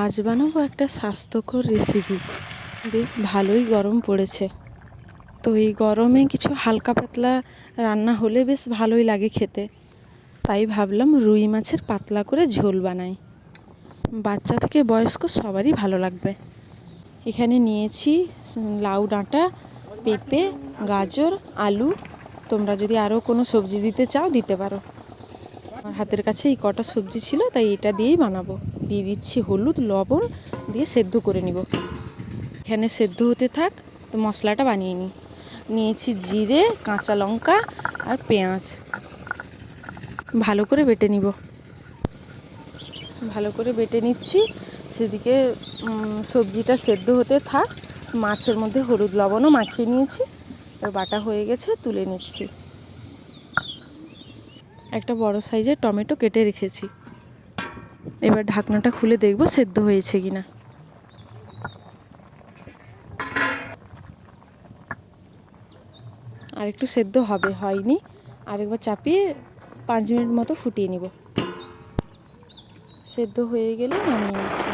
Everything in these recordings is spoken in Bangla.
আজ বানাবো একটা স্বাস্থ্যকর রেসিপি বেশ ভালোই গরম পড়েছে। তো এই গরমে কিছু হালকা পাতলা রান্না হলে বেশ ভালোই লাগে খেতে। তাই ভাবলাম রুই মাছের পাতলা করে ঝোল বানাই। বাচ্চা থেকে বয়স্ক সবারই ভালো লাগবে। এখানে নিয়েছি লাউ ডাঁটা, পেঁপে, গাজর, আলু। তোমরা যদি আরও কোনো সবজি দিতে চাও, দিতে পারো। আমার হাতের কাছে এই কটা সবজি ছিল, তাই এটা দিয়েই বানাবো। দিয়ে দিচ্ছি হলুদ, লবণ দিয়ে সেদ্ধ করে নিব। এখানে সেদ্ধ হতে থাক, তো মশলাটা বানিয়ে নিই নিয়েছি জিরে, কাঁচা লঙ্কা আর পেঁয়াজ। ভালো করে বেটে নিব। ভালো করে বেটে নিচ্ছি। সেদিকে সবজিটা সেদ্ধ হতে থাক। মাছের মধ্যে হলুদ, লবণও মাখিয়ে নিয়েছি। এবার বাটা হয়ে গেছে, তুলে নিচ্ছি। একটা বড় সাইজের টমেটো কেটে রেখেছি। এবার ঢাকনাটা খুলে দেখব সেদ্ধ হয়েছে কিনা। আর একটু সেদ্ধ হবে, হয়নি। আরেকবার চাপিয়ে পাঁচ মিনিট মতো ফুটিয়ে নিব। সেদ্ধ হয়ে গেলে নামিয়ে নিচ্ছি।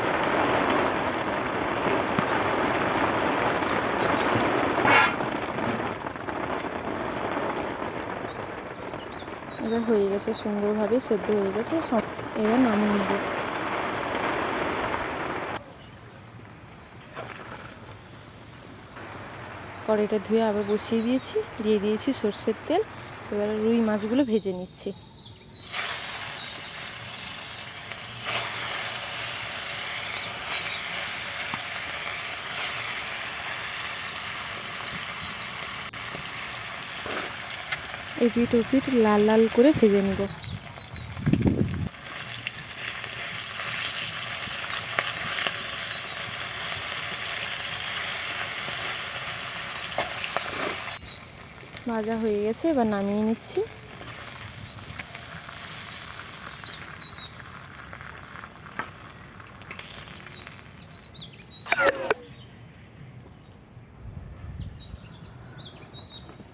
এবার হয়ে গেছে, সুন্দরভাবে সেদ্ধ হয়ে গেছে, সব এবার নামিয়ে নেব। কড়াইটা ধুয়ে আবার বসিয়ে দিয়েছি। দিয়ে দিয়েছি সর্ষের তেল। এবার রুই মাছগুলো ভেজে নিচ্ছি। এপিট ওপিট লাল লাল করে ভেজে নিব। ভাজা হয়ে গেছে, এবার নামিয়ে নিচ্ছি।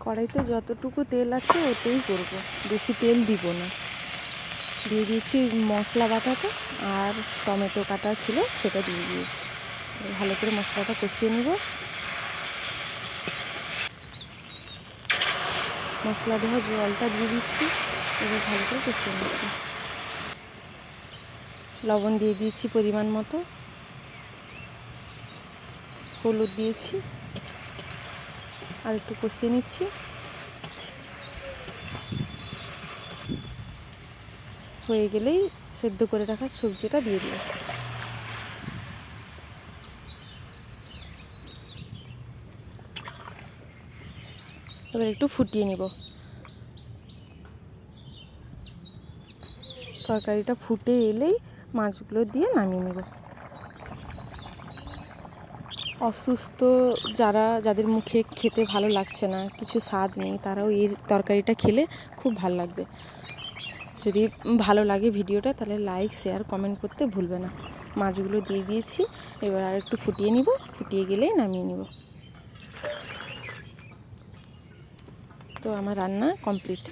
কড়াইতে যতটুকু তেল আছে ওতেই করব, বেশি তেল দিব না। দিয়ে দিয়েছি মশলা বাটাটা আর টমেটো কাটা ছিল, সেটা দিয়ে দিয়েছি। ভালো করে মশলাটা কষিয়ে নেব। মশলা দেওয়া জলটা দিয়ে দিচ্ছি, এবার ভালো করে কষিয়ে নিচ্ছি। লবণ দিয়ে দিয়েছি পরিমাণ মতো। হলুদ দিয়েছি। আর একটু কষিয়ে নিচ্ছি। হয়ে গেলেই সেদ্ধ করে রাখা সবজিটা দিয়ে দিই এবার একটু ফুটিয়ে নিব। তরকারিটা ফুটে এলেই মাছগুলো দিয়ে নামিয়ে নেব। অসুস্থ যারা, যাদের মুখে খেতে ভালো লাগছে না, কিছু স্বাদ নেই, তারাও এই তরকারিটা খেলে খুব ভালো লাগবে। যদি ভালো লাগে ভিডিওটা, তাহলে লাইক, শেয়ার, কমেন্ট করতে ভুলবে না। মাছগুলো দিয়ে দিয়েছি, এবার আর একটু ফুটিয়ে নিব। ফুটিয়ে গেলেই নামিয়ে নিব। তো আমার রান্না কমপ্লিট